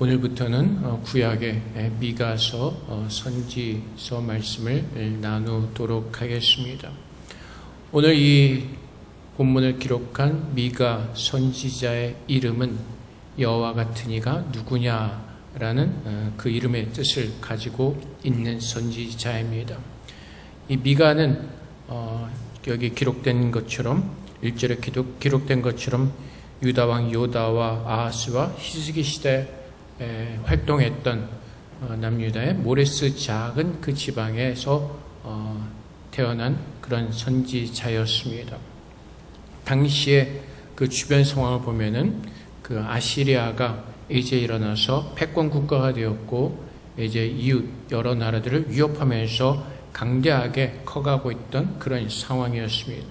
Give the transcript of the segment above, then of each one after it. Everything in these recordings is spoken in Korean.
오늘부터는 어, 구약의 미가서 어, 선지서 말씀을 나누도록 하겠습니다. 오늘 이 본문을 기록한 미가 선지자의 이름은 여호와 같은 이가 누구냐라는 어, 그 이름의 뜻을 가지고 있는 선지자입니다. 이 미가는 여기 기록된 것처럼 일절에 기록된 것처럼 유다 왕 요다와 아하스와 히스기 시대 에, 활동했던 어, 남유다의 모레스 작은 그 지방에서 어, 태어난 그런 선지자였습니다. 당시에 그 주변 상황을 보면은 그 아시리아가 이제 일어나서 패권 국가가 되었고 이제 이웃 여러 나라들을 위협하면서 강대하게 커가고 있던 그런 상황이었습니다.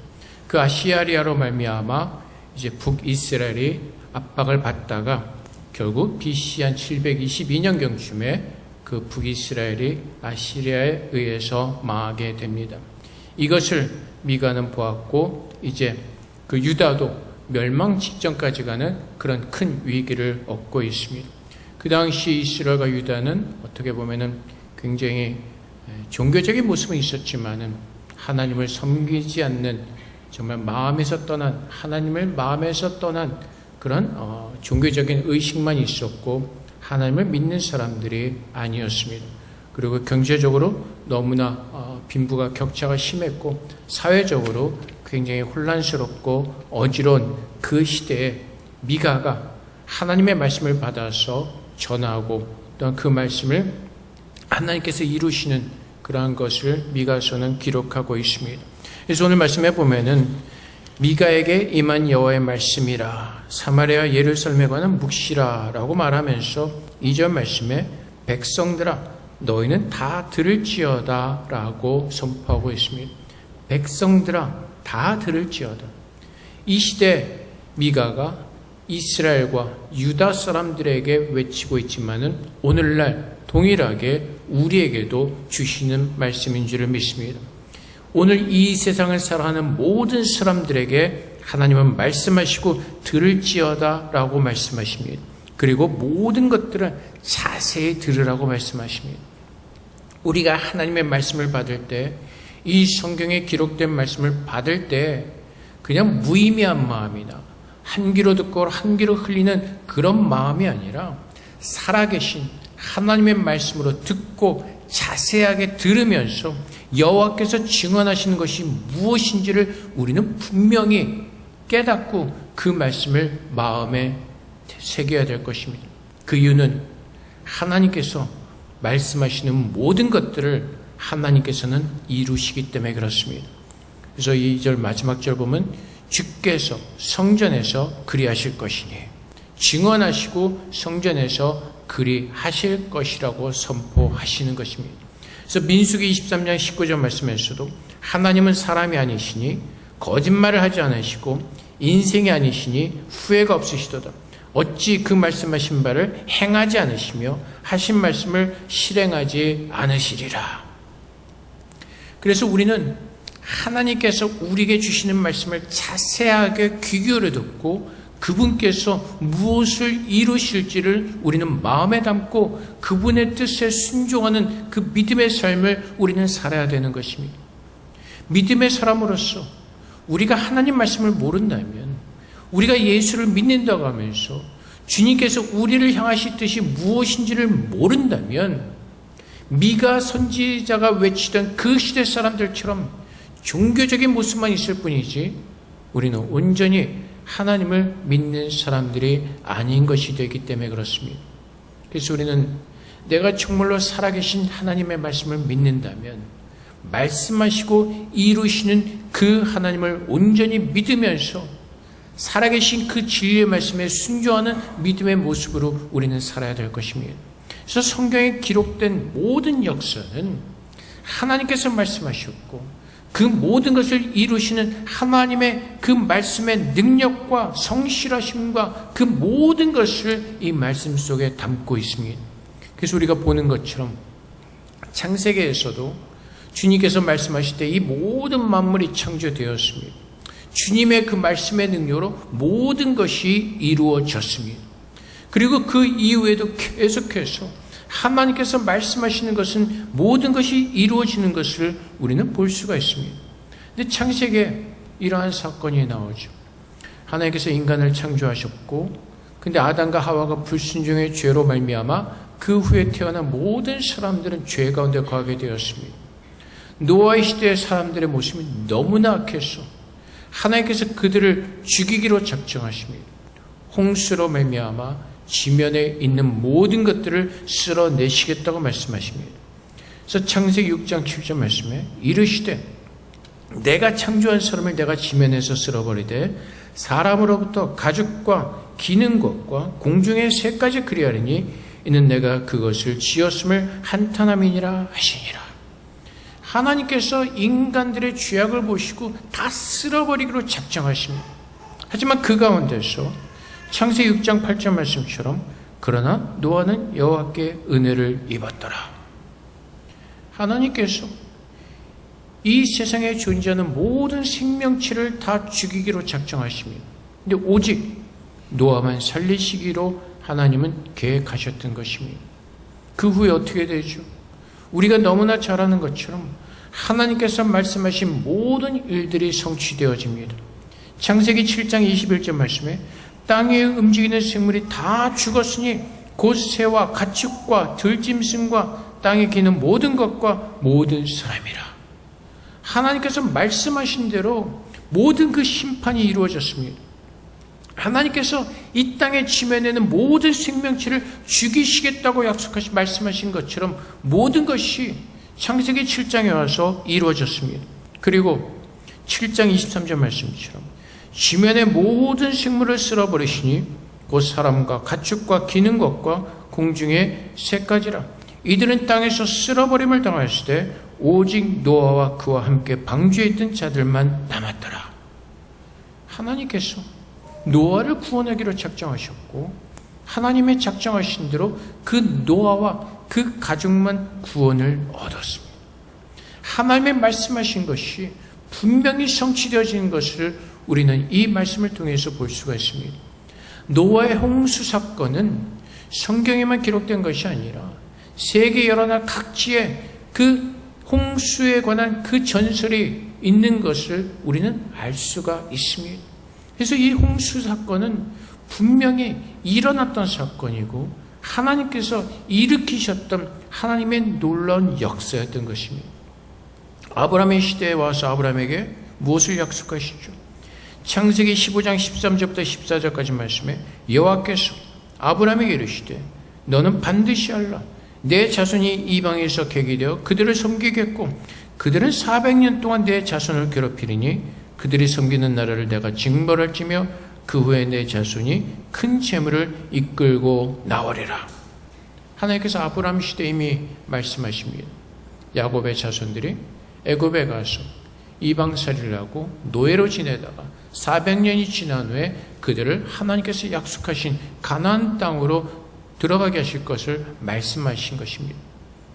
그 아시아리아로 말미암아 이제 북이스라엘이 압박을 받다가 결국 BC 한 722년경쯤에 그 북이스라엘이 아시리아에 의해서 망하게 됩니다. 이것을 미가는 보았고 이제 그 유다도 멸망 직전까지 가는 그런 큰 위기를 얻고 있습니다. 그 당시 이스라엘과 유다는 어떻게 보면은 굉장히 종교적인 모습은 있었지만은 하나님을 섬기지 않는 정말 마음에서 떠난 하나님을 마음에서 떠난 그런 어, 종교적인 의식만 있었고 하나님을 믿는 사람들이 아니었습니다. 그리고 경제적으로 너무나 어, 빈부가 격차가 심했고 사회적으로 굉장히 혼란스럽고 어지러운 그 시대에 미가가 하나님의 말씀을 받아서 전하고 또그 말씀을 하나님께서 이루시는 그러한 것을 미가서는 기록하고 있습니다. 그래서 오늘 말씀해 보면은 미가에게 임한 여호와의 말씀이라 사마리아 예루살렘에 관한 묵시라라고 말하면서 이절 말씀에 백성들아 너희는 다 들을지어다라고 선포하고 있습니다. 백성들아 다 들을지어다. 이 시대 미가가 이스라엘과 유다 사람들에게 외치고 있지만은 오늘날 동일하게 우리에게도 주시는 말씀인 줄을 믿습니다. 오늘 이 세상을 살아가는 모든 사람들에게 하나님은 말씀하시고 들을지어다 라고 말씀하십니다. 그리고 모든 것들은 자세히 들으라고 말씀하십니다. 우리가 하나님의 말씀을 받을 때, 이 성경에 기록된 말씀을 받을 때, 그냥 무의미한 마음이나, 한 귀로 듣고 한 귀로 흘리는 그런 마음이 아니라, 살아계신 하나님의 말씀으로 듣고 자세하게 들으면서 여호와께서 증언하시는 것이 무엇인지를 우리는 분명히 깨닫고 그 말씀을 마음에 새겨야 될 것입니다. 그 이유는 하나님께서 말씀하시는 모든 것들을 하나님께서는 이루시기 때문에 그렇습니다. 그래서 이 절 마지막 절 보면 주께서 성전에서 그리하실 것이니 증언하시고 성전에서 그리하실 것이라고 선포하시는 것입니다. 그래서 민수기 23장 19절 말씀에서도 하나님은 사람이 아니시니 거짓말을 하지 않으시고 인생이 아니시니 후회가 없으시도다. 어찌 그 말씀하신 바를 행하지 않으시며 하신 말씀을 실행하지 않으시리라. 그래서 우리는 하나님께서 우리에게 주시는 말씀을 자세하게 귀 기울여 듣고 그분께서 무엇을 이루실지를 우리는 마음에 담고 그분의 뜻에 순종하는 그 믿음의 삶을 우리는 살아야 되는 것입니다. 믿음의 사람으로서 우리가 하나님 말씀을 모른다면 우리가 예수를 믿는다고 하면서 주님께서 우리를 향하실 뜻이 무엇인지를 모른다면 미가 선지자가 외치던 그 시대 사람들처럼 종교적인 모습만 있을 뿐이지 우리는 온전히 하나님을 믿는 사람들이 아닌 것이 되기 때문에 그렇습니다. 그래서 우리는 내가 정말로 살아계신 하나님의 말씀을 믿는다면 말씀하시고 이루시는 그 하나님을 온전히 믿으면서 살아계신 그 진리의 말씀에 순종하는 믿음의 모습으로 우리는 살아야 될 것입니다. 그래서 성경에 기록된 모든 역사는 하나님께서 말씀하셨고 그 모든 것을 이루시는 하나님의 그 말씀의 능력과 성실하심과 그 모든 것을 이 말씀 속에 담고 있습니다. 그래서 우리가 보는 것처럼 창세기에서도 주님께서 말씀하실 때 이 모든 만물이 창조되었습니다. 주님의 그 말씀의 능력으로 모든 것이 이루어졌습니다. 그리고 그 이후에도 계속해서 하나님께서 말씀하시는 것은 모든 것이 이루어지는 것을 우리는 볼 수가 있습니다. 근데 창세기에 이러한 사건이 나오죠. 하나님께서 인간을 창조하셨고 근데 아담과 하와가 불순종의 죄로 말미암아 그 후에 태어난 모든 사람들은 죄 가운데 거하게 되었습니다. 노아의 시대의 사람들의 모습이 너무나 악해서 하나님께서 그들을 죽이기로 작정하십니다. 홍수로 말미암아 지면에 있는 모든 것들을 쓸어내시겠다고 말씀하십니다. 그래서 창세기 6장 7절 말씀에 이르시되 내가 창조한 사람을 내가 지면에서 쓸어버리되 사람으로부터 가죽과 기는 것과 공중의 새까지 그리하리니 이는 내가 그것을 지었음을 한탄함이니라 하시니라. 하나님께서 인간들의 죄악을 보시고 다 쓸어버리기로 작정하십니다. 하지만 그 가운데서 창세 6장 8절 말씀처럼 그러나 노아는 여호와께 은혜를 입었더라. 하나님께서 이 세상에 존재하는 모든 생명체를 다 죽이기로 작정하십니다. 근데 오직 노아만 살리시기로 하나님은 계획하셨던 것입니다. 그 후에 어떻게 되죠? 우리가 너무나 잘 아는 것처럼 하나님께서 말씀하신 모든 일들이 성취되어집니다. 창세기 7장 21절 말씀에 땅에 움직이는 생물이 다 죽었으니 곧 새와 가축과 들짐승과 땅에 기는 모든 것과 모든 사람이라. 하나님께서 말씀하신 대로 모든 그 심판이 이루어졌습니다. 하나님께서 이 땅에 지면에는 모든 생명체를 죽이시겠다고 약속하신 말씀하신 것처럼 모든 것이 창세기 7장에 와서 이루어졌습니다. 그리고 7장 23절 말씀처럼 지면의 모든 생물을 쓸어버리시니 곧 사람과 가축과 기는 것과 공중의 새까지라 이들은 땅에서 쓸어버림을 당하였을 때 오직 노아와 그와 함께 방주에 있던 자들만 남았더라. 하나님께서 노아를 구원하기로 작정하셨고 하나님의 작정하신 대로 그 노아와 그 가족만 구원을 얻었습니다. 하나님의 말씀하신 것이 분명히 성취되어지는 것을 우리는 이 말씀을 통해서 볼 수가 있습니다. 노아의 홍수 사건은 성경에만 기록된 것이 아니라 세계 여러 나 각지에 그 홍수에 관한 그 전설이 있는 것을 우리는 알 수가 있습니다. 그래서 이 홍수 사건은 분명히 일어났던 사건이고 하나님께서 일으키셨던 하나님의 놀라운 역사였던 것입니다. 아브라함의 시대에 와서 아브라함에게 무엇을 약속하시죠? 창세기 15장 13절부터 14절까지 말씀에 여호와께서 아브라함에게 이르시되 너는 반드시 알라 내 자손이 이방에서 객이되어 그들을 섬기겠고 그들은 400년 동안 내 자손을 괴롭히리니 그들이 섬기는 나라를 내가 징벌할지며 그 후에 내 자손이 큰 재물을 이끌고 나오리라. 하나님께서 아브라함 시대 이미 말씀하십니다. 야곱의 자손들이 애굽에 가서 이방살이를 하고 노예로 지내다가 400년이 지난 후에 그들을 하나님께서 약속하신 가나안 땅으로 들어가게 하실 것을 말씀하신 것입니다.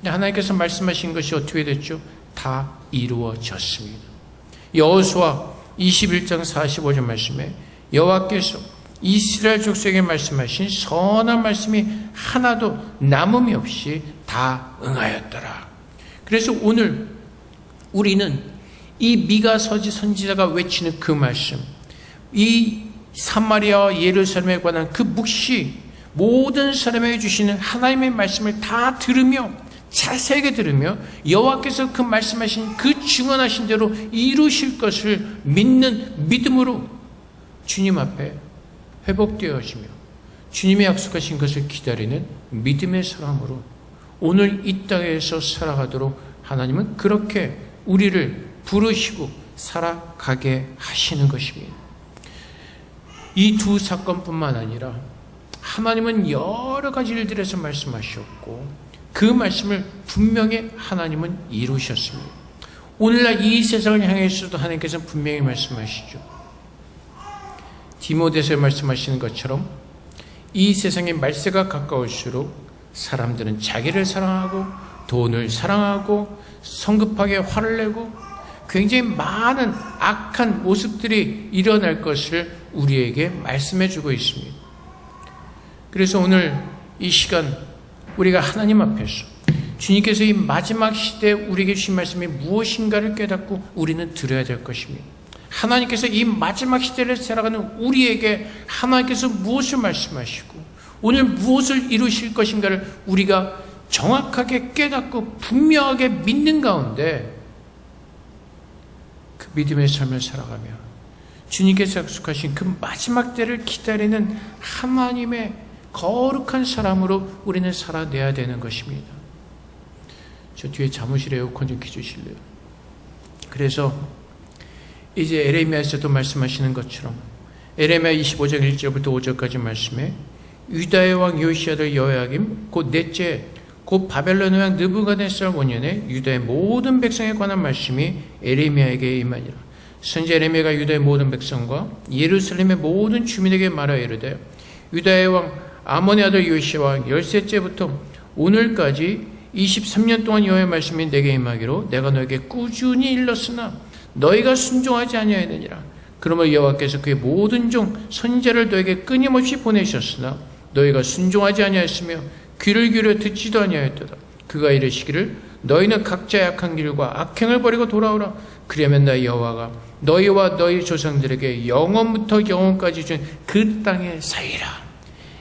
하나님께서 말씀하신 것이 어떻게 됐죠? 다 이루어졌습니다. 여호수아 21장 45절 말씀에 여호와께서 이스라엘 족속에게 말씀하신 선한 말씀이 하나도 남음이 없이 다 응하였더라. 그래서 오늘 우리는 이 미가 서지 선지자가 외치는 그 말씀, 이 사마리아와 예루살렘에 관한 그 묵시, 모든 사람에게 주시는 하나님의 말씀을 다 들으며 자세하게 들으며 여호와께서 그 말씀하신 그 증언하신 대로 이루실 것을 믿는 믿음으로 주님 앞에 회복되어지며 주님의 약속하신 것을 기다리는 믿음의 사람으로 오늘 이 땅에서 살아가도록 하나님은 그렇게 우리를 부르시고 살아가게 하시는 것입니다. 이 두 사건뿐만 아니라 하나님은 여러 가지 일들에서 말씀하셨고 그 말씀을 분명히 하나님은 이루셨습니다. 오늘날 이 세상을 향해서도 하나님께서는 분명히 말씀하시죠. 디모데서 말씀하시는 것처럼 이 세상의 말세가 가까울수록 사람들은 자기를 사랑하고 돈을 사랑하고 성급하게 화를 내고 굉장히 많은 악한 모습들이 일어날 것을 우리에게 말씀해 주고 있습니다. 그래서 오늘 이 시간 우리가 하나님 앞에서 주님께서 이 마지막 시대에 우리에게 주신 말씀이 무엇인가를 깨닫고 우리는 들어야 될 것입니다. 하나님께서 이 마지막 시대를 살아가는 우리에게 하나님께서 무엇을 말씀하시고 오늘 무엇을 이루실 것인가를 우리가 정확하게 깨닫고 분명하게 믿는 가운데 그 믿음의 삶을 살아가며 주님께서 약속하신 그 마지막 때를 기다리는 하나님의 거룩한 사람으로 우리는 살아내야 되는 것입니다. 저 뒤에 사무실에 에어컨 좀 켜주실래요? 그래서 이제 에레미야에서도 말씀하시는 것처럼 에레미야 25장 1절부터 5절까지 말씀에 유다의 왕 요시아들 여호야김 곧 넷째 곧 바벨론 왕 느부갓네살 원년에 유다의 모든 백성에 관한 말씀이 에레미야에게 임하니라. 선제 에레미야가 유다의 모든 백성과 예루살렘의 모든 주민에게 말하여 이르되 유다의 왕 아몬의 아들 요시아와 열셋째부터 오늘까지 23년 동안 여호와의 말씀이 내게 임하기로 내가 너에게 꾸준히 일렀으나 너희가 순종하지 아니하였느니라. 그러므로 여호와께서 그의 모든 종 선제를 너에게 끊임없이 보내셨으나 너희가 순종하지 아니하였으며 귀를 기울여 듣지도 아니하였도다 그가 이르시기를 너희는 각자 약한 길과 악행을 버리고 돌아오라 그러면 나 여호와가 너희와 너희 조상들에게 영원부터 영원까지 준 그 땅에 살리라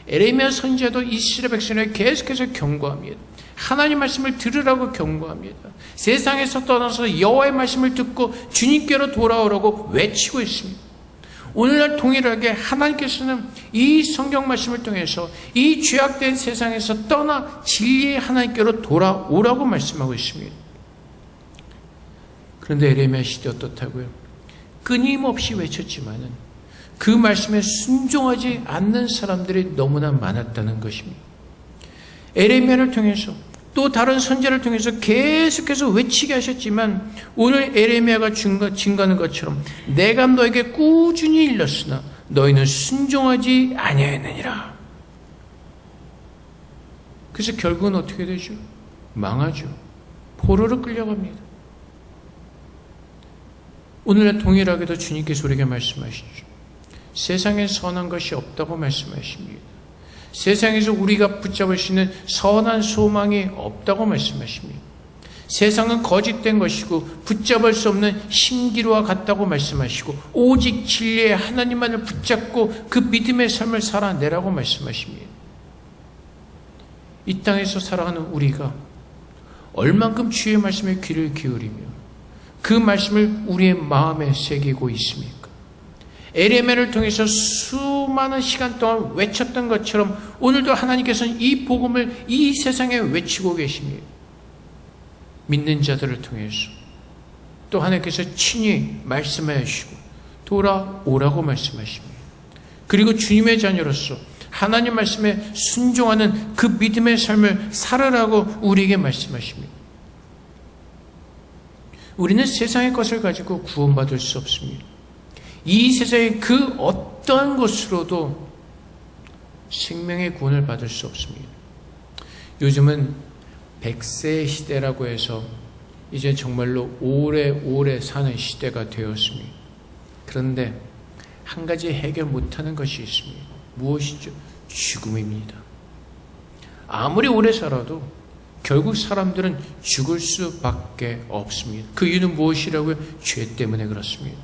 에레미야 선지자도 이스라엘 백성을 계속해서 경고합니다. 하나님 말씀을 들으라고 경고합니다. 세상에서 떠나서 여호와의 말씀을 듣고 주님께로 돌아오라고 외치고 있습니다. 오늘날 동일하게 하나님께서는 이 성경 말씀을 통해서 이 죄악된 세상에서 떠나 진리의 하나님께로 돌아오라고 말씀하고 있습니다. 그런데 에레미야 시대 어떻다고요? 끊임없이 외쳤지만은 그 말씀에 순종하지 않는 사람들이 너무나 많았다는 것입니다. 에레미야를 통해서 또 다른 선제를 통해서 계속해서 외치게 하셨지만 오늘 에레미야가 증거하는 것처럼 내가 너에게 꾸준히 일렀으나 너희는 순종하지 아니하였느니라. 그래서 결국은 어떻게 되죠? 망하죠. 포로로 끌려갑니다. 오늘날 동일하게도 주님께서 우리에게 말씀하시죠. 세상에 선한 것이 없다고 말씀하십니다. 세상에서 우리가 붙잡을 수 있는 선한 소망이 없다고 말씀하십니다. 세상은 거짓된 것이고 붙잡을 수 없는 신기루와 같다고 말씀하시고 오직 진리의 하나님만을 붙잡고 그 믿음의 삶을 살아내라고 말씀하십니다. 이 땅에서 살아가는 우리가 얼만큼 주의 말씀에 귀를 기울이며 그 말씀을 우리의 마음에 새기고 있습니까? 에레메를 통해서 수많은 시간 동안 외쳤던 것처럼 오늘도 하나님께서는 이 복음을 이 세상에 외치고 계십니다. 믿는 자들을 통해서 또 하나님께서 친히 말씀하시고 돌아오라고 말씀하십니다. 그리고 주님의 자녀로서 하나님 말씀에 순종하는 그 믿음의 삶을 살아라고 우리에게 말씀하십니다. 우리는 세상의 것을 가지고 구원받을 수 없습니다. 이 세상의 그 어떠한 것으로도 생명의 구원을 받을 수 없습니다. 요즘은 백세 시대라고 해서 이제 정말로 오래오래 사는 시대가 되었습니다. 그런데 한 가지 해결 못하는 것이 있습니다. 무엇이죠? 죽음입니다. 아무리 오래 살아도 결국 사람들은 죽을 수밖에 없습니다. 그 이유는 무엇이라고요? 죄 때문에 그렇습니다.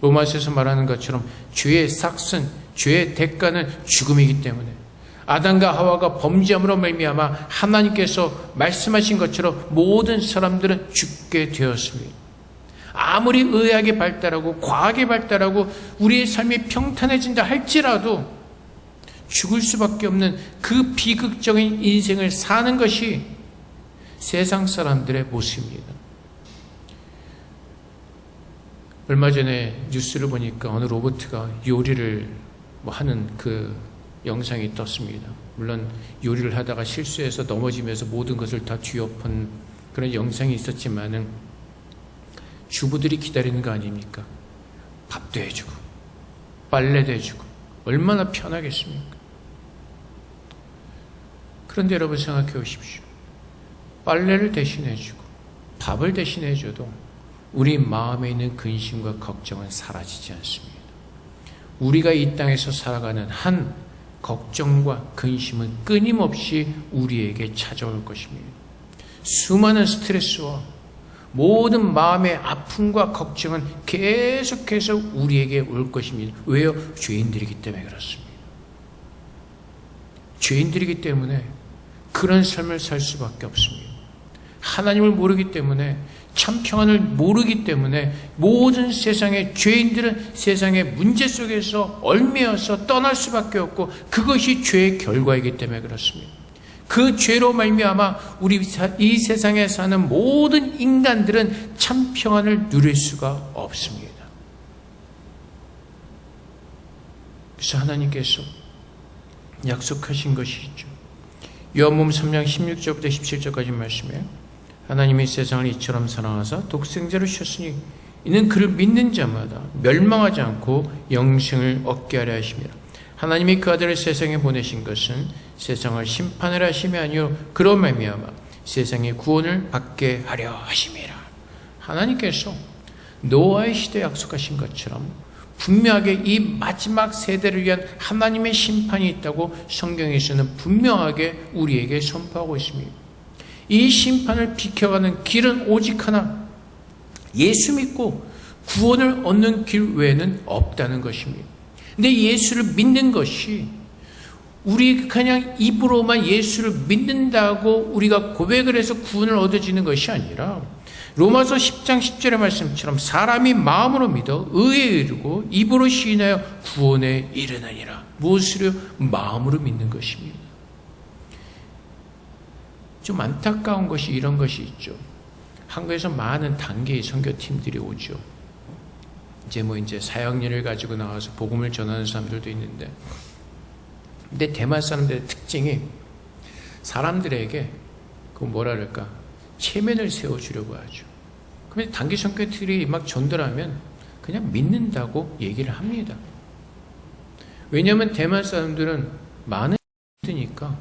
로마서에서 말하는 것처럼 죄의 삭슨, 죄의 대가는 죽음이기 때문에 아담과 하와가 범죄함으로 말미암아 하나님께서 말씀하신 것처럼 모든 사람들은 죽게 되었습니다. 아무리 의학이 발달하고 과학이 발달하고 우리의 삶이 평탄해진다 할지라도 죽을 수밖에 없는 그 비극적인 인생을 사는 것이 세상 사람들의 모습입니다. 얼마 전에 뉴스를 보니까 어느 로봇가 요리를 뭐 하는 그 영상이 떴습니다. 물론 요리를 하다가 실수해서 넘어지면서 모든 것을 다 뒤엎은 그런 영상이 있었지만은 주부들이 기다리는 거 아닙니까? 밥도 해주고 빨래도 해주고 얼마나 편하겠습니까? 그런데 여러분 생각해 보십시오. 빨래를 대신해 주고 밥을 대신해 줘도 우리 마음에 있는 근심과 걱정은 사라지지 않습니다. 우리가 이 땅에서 살아가는 한 걱정과 근심은 끊임없이 우리에게 찾아올 것입니다. 수많은 스트레스와 모든 마음의 아픔과 걱정은 계속해서 우리에게 올 것입니다. 왜요? 죄인들이기 때문에 그렇습니다. 죄인들이기 때문에 그런 삶을 살 수밖에 없습니다. 하나님을 모르기 때문에 참 평안을 모르기 때문에 모든 세상의 죄인들은 세상의 문제 속에서 얽매여서 떠날 수밖에 없고 그것이 죄의 결과이기 때문에 그렇습니다. 그 죄로 말미암아 우리 이 세상에 사는 모든 인간들은 참 평안을 누릴 수가 없습니다. 그래서 하나님께서 약속하신 것이 있죠. 요한복음 3장 16절부터 17절까지 말씀에 하나님이 세상을 이처럼 사랑하사 독생자로 주셨으니 이는 그를 믿는 자마다 멸망하지 않고 영생을 얻게 하려 하심이라. 하나님이 그 아들을 세상에 보내신 것은 세상을 심판을 하심이 아니요 그로 말미암아 세상의 구원을 받게 하려 하심이라. 하나님께서 노아의 시대 약속하신 것처럼 분명하게 이 마지막 세대를 위한 하나님의 심판이 있다고 성경에서는 분명하게 우리에게 선포하고 있습니다. 이 심판을 비켜가는 길은 오직 하나. 예수 믿고 구원을 얻는 길 외에는 없다는 것입니다. 근데 예수를 믿는 것이 우리 그냥 입으로만 예수를 믿는다고 우리가 고백을 해서 구원을 얻어지는 것이 아니라 로마서 10장 10절의 말씀처럼 사람이 마음으로 믿어 의에 이르고 입으로 시인하여 구원에 이르느니라. 무엇으로 마음으로 믿는 것입니다. 좀 안타까운 것이 이런 것이 있죠. 한국에서 많은 단계의 선교팀들이 오죠. 이제 뭐 이제 사역년을 가지고 나와서 복음을 전하는 사람들도 있는데, 근데 대만 사람들의 특징이 사람들에게 그 뭐라 그럴까 체면을 세워주려고 하죠. 그러면 단기 선교팀이 막 전달하면 그냥 믿는다고 얘기를 합니다. 왜냐하면 대만 사람들은 많은 니까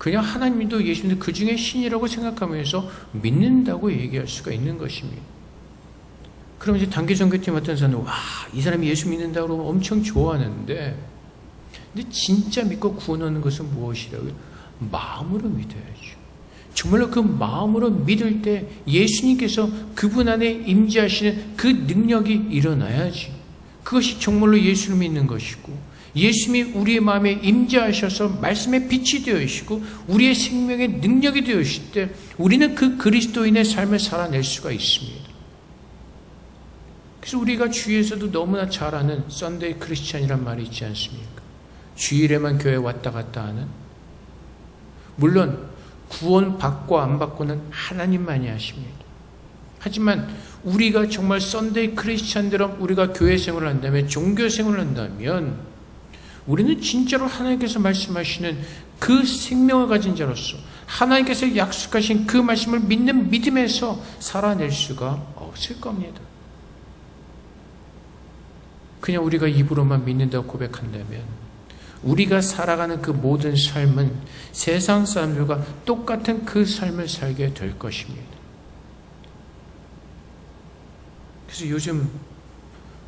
그냥 하나님도 예수님도 그 중에 신이라고 생각하면서 믿는다고 얘기할 수가 있는 것입니다. 그럼 이제 단기 선교팀 어떤 사람은 와, 이 사람이 예수 믿는다고 엄청 좋아하는데 근데 진짜 믿고 구원하는 것은 무엇이라고요? 마음으로 믿어야죠. 정말로 그 마음으로 믿을 때 예수님께서 그분 안에 임재하시는 그 능력이 일어나야지. 그것이 정말로 예수를 믿는 것이고 예수님이 우리의 마음에 임재하셔서 말씀의 빛이 되어시고 우리의 생명의 능력이 되어실 때 우리는 그 그리스도인의 삶을 살아낼 수가 있습니다. 그래서 우리가 주위에서도 너무나 잘 아는 썬데이 크리스찬이란 말이 있지 않습니까? 주일에만 교회 왔다 갔다 하는 물론 구원 받고 안 받고는 하나님만이 하십니다. 하지만 우리가 정말 썬데이 크리스찬들은 우리가 교회 생활을 한다면 종교 생활을 한다면 우리는 진짜로 하나님께서 말씀하시는 그 생명을 가진 자로서 하나님께서 약속하신 그 말씀을 믿는 믿음에서 살아낼 수가 없을 겁니다. 그냥 우리가 입으로만 믿는다고 고백한다면 우리가 살아가는 그 모든 삶은 세상 사람들과 똑같은 그 삶을 살게 될 것입니다. 그래서 요즘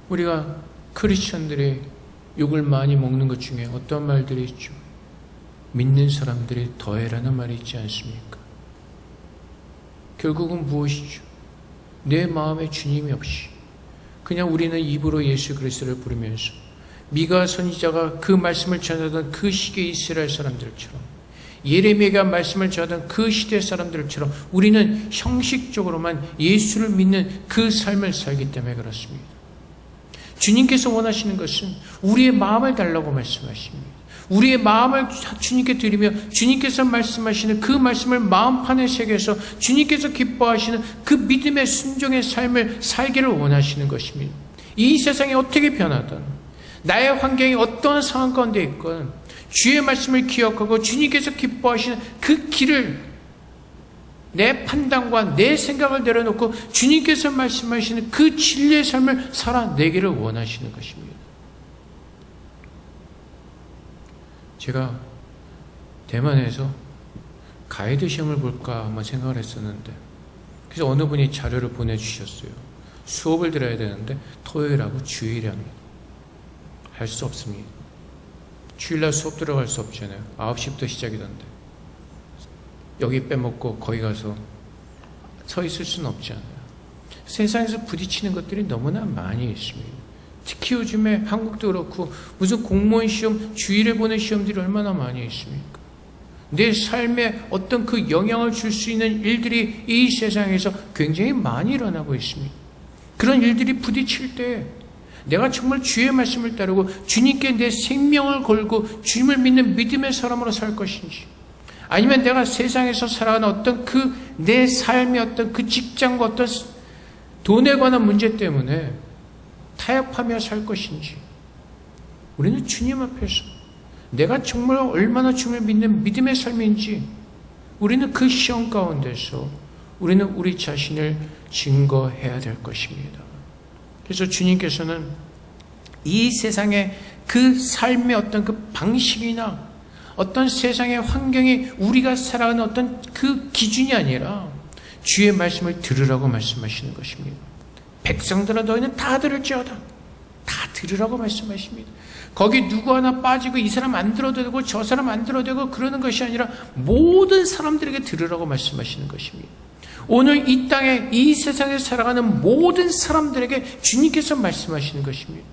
우리가 크리스천들의 욕을 많이 먹는 것 중에 어떤 말들이 있죠? 믿는 사람들이 더해라는 말이 있지 않습니까? 결국은 무엇이죠? 내 마음에 주님이 없이 그냥 우리는 입으로 예수 그리스도를 부르면서 미가 선지자가 그 말씀을 전하던 그 시기 이스라엘 사람들처럼 예레미야가 말씀을 전하던 그 시대 사람들처럼 우리는 형식적으로만 예수를 믿는 그 삶을 살기 때문에 그렇습니다. 주님께서 원하시는 것은 우리의 마음을 달라고 말씀하십니다. 우리의 마음을 주님께 드리며 주님께서 말씀하시는 그 말씀을 마음판에 새겨서 주님께서 기뻐하시는 그 믿음의 순종의 삶을 살기를 원하시는 것입니다. 이 세상이 어떻게 변하든 나의 환경이 어떠한 상황 가운데 있건 주의 말씀을 기억하고 주님께서 기뻐하시는 그 길을 내 판단과 내 생각을 내려놓고 주님께서 말씀하시는 그 진리의 삶을 살아내기를 원하시는 것입니다. 제가 대만에서 가이드 시험을 볼까 한번 생각을 했었는데 그래서 어느 분이 자료를 보내주셨어요. 수업을 들어야 되는데 토요일하고 주일에 합니다. 할 수 없습니다. 주일날 수업 들어갈 수 없잖아요. 9시부터 시작이던데. 여기 빼먹고 거기 가서 서 있을 수는 없잖아요. 세상에서 부딪히는 것들이 너무나 많이 있습니다. 특히 요즘에 한국도 그렇고 무슨 공무원 시험, 주일에 보는 시험들이 얼마나 많이 있습니까? 내 삶에 어떤 그 영향을 줄 수 있는 일들이 이 세상에서 굉장히 많이 일어나고 있습니다. 그런 일들이 부딪힐 때 내가 정말 주의 말씀을 따르고 주님께 내 생명을 걸고 주님을 믿는 믿음의 사람으로 살 것인지 아니면 내가 세상에서 살아가는 어떤 그 내 삶의 어떤 그 직장과 어떤 돈에 관한 문제 때문에 타협하며 살 것인지 우리는 주님 앞에서 내가 정말 얼마나 주님을 믿는 믿음의 삶인지 우리는 그 시험 가운데서 우리는 우리 자신을 증거해야 될 것입니다. 그래서 주님께서는 이 세상의 그 삶의 어떤 그 방식이나 어떤 세상의 환경이 우리가 살아가는 어떤 그 기준이 아니라 주의 말씀을 들으라고 말씀하시는 것입니다. 백성들아 너희는 다 들을지어다. 다 들으라고 말씀하십니다. 거기 누구 하나 빠지고 이 사람 안 들어도 되고 저 사람 안 들어도 되고 그러는 것이 아니라 모든 사람들에게 들으라고 말씀하시는 것입니다. 오늘 이 땅에 이 세상에 살아가는 모든 사람들에게 주님께서 말씀하시는 것입니다.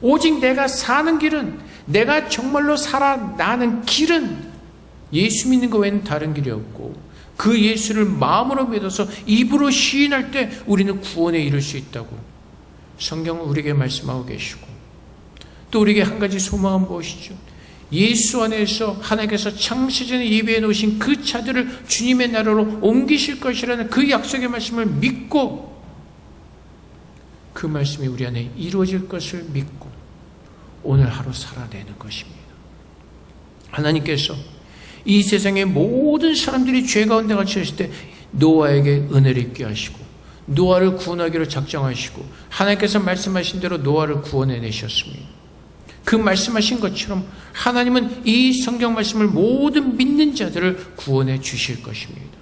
오직 내가 사는 길은 내가 정말로 살아나는 길은 예수 믿는 것 외에는 다른 길이 없고 그 예수를 마음으로 믿어서 입으로 시인할 때 우리는 구원에 이를 수 있다고 성경은 우리에게 말씀하고 계시고 또 우리에게 한 가지 소망은 무엇이죠? 예수 안에서 하나님께서 창세전에 예배해 놓으신 그 차들을 주님의 나라로 옮기실 것이라는 그 약속의 말씀을 믿고 그 말씀이 우리 안에 이루어질 것을 믿고 오늘 하루 살아내는 것입니다. 하나님께서 이 세상의 모든 사람들이 죄 가운데 갇혀 있을 때 노아에게 은혜를 있게 하시고 노아를 구원하기로 작정하시고 하나님께서 말씀하신 대로 노아를 구원해 내셨습니다. 그 말씀하신 것처럼 하나님은 이 성경 말씀을 모든 믿는 자들을 구원해 주실 것입니다.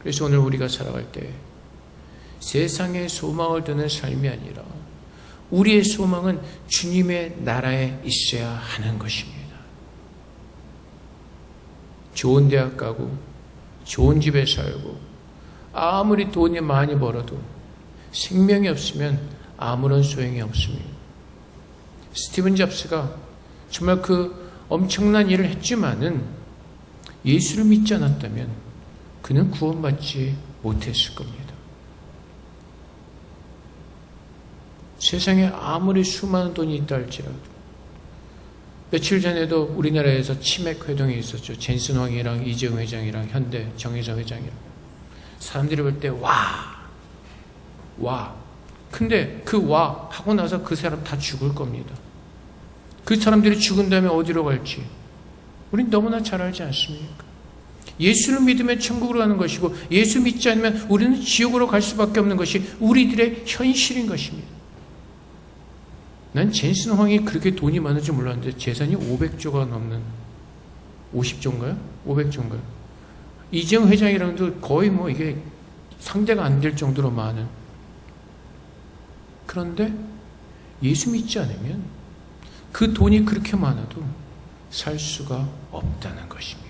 그래서 오늘 우리가 살아갈 때 세상에 소망을 두는 삶이 아니라 우리의 소망은 주님의 나라에 있어야 하는 것입니다. 좋은 대학 가고 좋은 집에 살고 아무리 돈이 많이 벌어도 생명이 없으면 아무런 소용이 없습니다. 스티븐 잡스가 정말 그 엄청난 일을 했지만은 예수를 믿지 않았다면 그는 구원받지 못했을 겁니다. 세상에 아무리 수많은 돈이 있다 할지라도 며칠 전에도 우리나라에서 치맥 회동이 있었죠. 젠슨 왕이랑 이재용 회장이랑 현대 정의정 회장이랑 사람들이 볼 때 와, 와. 근데 그 와 하고 나서 그 사람 다 죽을 겁니다. 그 사람들이 죽은 다음에 어디로 갈지 우린 너무나 잘 알지 않습니까? 예수를 믿으면 천국으로 가는 것이고 예수 믿지 않으면 우리는 지옥으로 갈 수밖에 없는 것이 우리들의 현실인 것입니다. 난 젠슨 황이 그렇게 돈이 많은지 몰랐는데 재산이 500조가 넘는 50조인가요? 500조인가요? 이재용 회장이랑도 거의 뭐 이게 상대가 안 될 정도로 많은 그런데 예수 믿지 않으면 그 돈이 그렇게 많아도 살 수가 없다는 것입니다.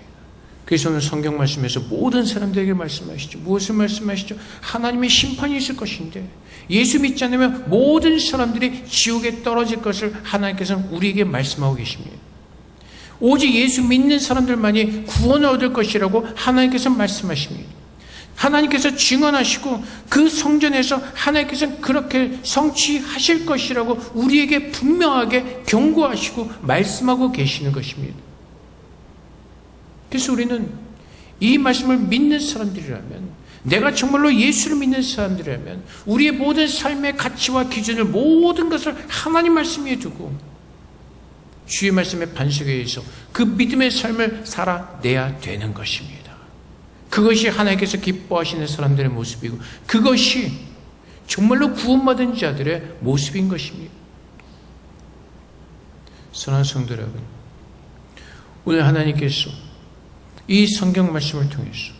그래서 오늘 성경 말씀에서 모든 사람들에게 말씀하시죠. 무엇을 말씀하시죠? 하나님의 심판이 있을 것인데 예수 믿지 않으면 모든 사람들이 지옥에 떨어질 것을 하나님께서는 우리에게 말씀하고 계십니다. 오직 예수 믿는 사람들만이 구원을 얻을 것이라고 하나님께서 말씀하십니다. 하나님께서 증언하시고 그 성전에서 하나님께서 그렇게 성취하실 것이라고 우리에게 분명하게 경고하시고 말씀하고 계시는 것입니다. 그래서 우리는 이 말씀을 믿는 사람들이라면 내가 정말로 예수를 믿는 사람들이라면 우리의 모든 삶의 가치와 기준을 모든 것을 하나님 말씀에 두고 주의 말씀에 반석에 의해서 그 믿음의 삶을 살아내야 되는 것입니다. 그것이 하나님께서 기뻐하시는 사람들의 모습이고 그것이 정말로 구원받은 자들의 모습인 것입니다. 선한 성도 여러분, 오늘 하나님께서 이 성경 말씀을 통해서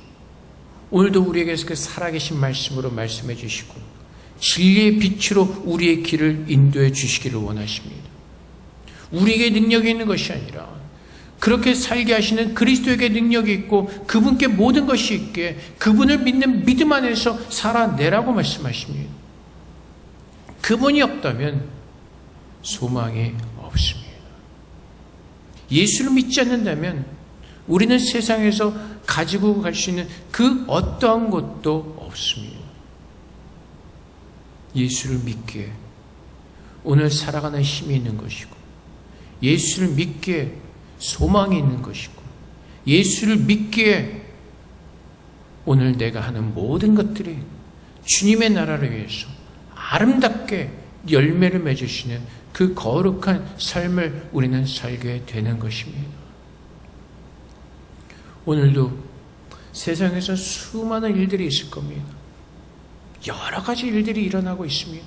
오늘도 우리에게 그 살아계신 말씀으로 말씀해 주시고 진리의 빛으로 우리의 길을 인도해 주시기를 원하십니다. 우리에게 능력이 있는 것이 아니라 그렇게 살게 하시는 그리스도에게 능력이 있고 그분께 모든 것이 있게 그분을 믿는 믿음 안에서 살아내라고 말씀하십니다. 그분이 없다면 소망이 없습니다. 예수를 믿지 않는다면 우리는 세상에서 가지고 갈 수 있는 그 어떠한 것도 없습니다. 예수를 믿기에 오늘 살아가는 힘이 있는 것이고 예수를 믿기에 소망이 있는 것이고 예수를 믿기에 오늘 내가 하는 모든 것들이 주님의 나라를 위해서 아름답게 열매를 맺으시는 그 거룩한 삶을 우리는 살게 되는 것입니다. 오늘도 세상에서 수많은 일들이 있을 겁니다. 여러 가지 일들이 일어나고 있습니다.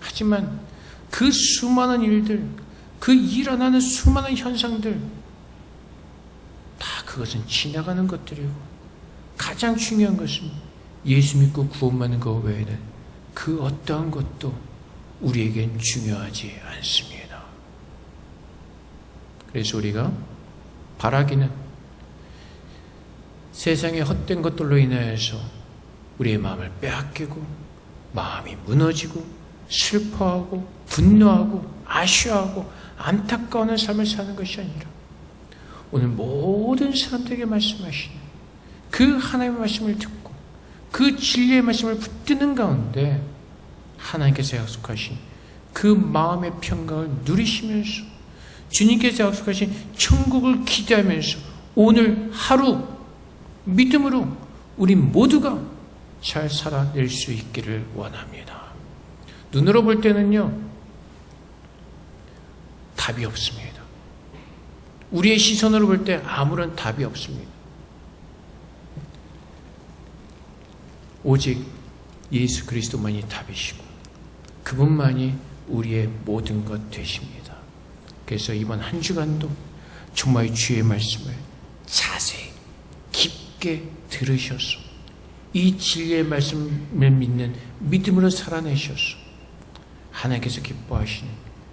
하지만 그 수많은 일들, 그 일어나는 수많은 현상들, 다 그것은 지나가는 것들이고, 가장 중요한 것은 예수 믿고 구원받는 것 외에는 그 어떠한 것도 우리에겐 중요하지 않습니다. 그래서 우리가 바라기는 세상의 헛된 것들로 인하여서 우리의 마음을 빼앗기고 마음이 무너지고 슬퍼하고 분노하고 아쉬워하고 안타까워하는 삶을 사는 것이 아니라 오늘 모든 사람들에게 말씀하시는 그 하나님의 말씀을 듣고 그 진리의 말씀을 붙드는 가운데 하나님께서 약속하신 그 마음의 평강을 누리시면서 주님께서 약속하신 천국을 기대하면서 오늘 하루 믿음으로 우리 모두가 잘 살아낼 수 있기를 원합니다. 눈으로 볼 때는요, 답이 없습니다. 우리의 시선으로 볼 때 아무런 답이 없습니다. 오직 예수 그리스도만이 답이시고, 그분만이 우리의 모든 것 되십니다. 그래서 이번 한 주간도 정말 주의 말씀을 자세히 깊게 들으셔서 이 진리의 말씀을 믿는 믿음으로 살아내셔서 하나님께서 기뻐하시는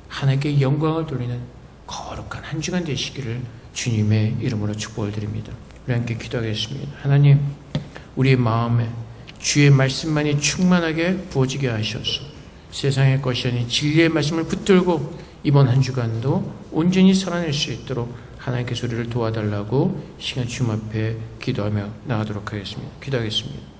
하나님께 영광을 돌리는 거룩한 한 주간 되시기를 주님의 이름으로 축복을 드립니다. 우리 함께 기도하겠습니다. 하나님, 우리의 마음에 주의 말씀만이 충만하게 부어지게 하셔서 세상의 것이 아닌 진리의 말씀을 붙들고 이번 한 주간도 온전히 살아낼 수 있도록 하나님께서 우리를 도와달라고 시간 주님 앞에 기도하며 나가도록 하겠습니다. 기도하겠습니다.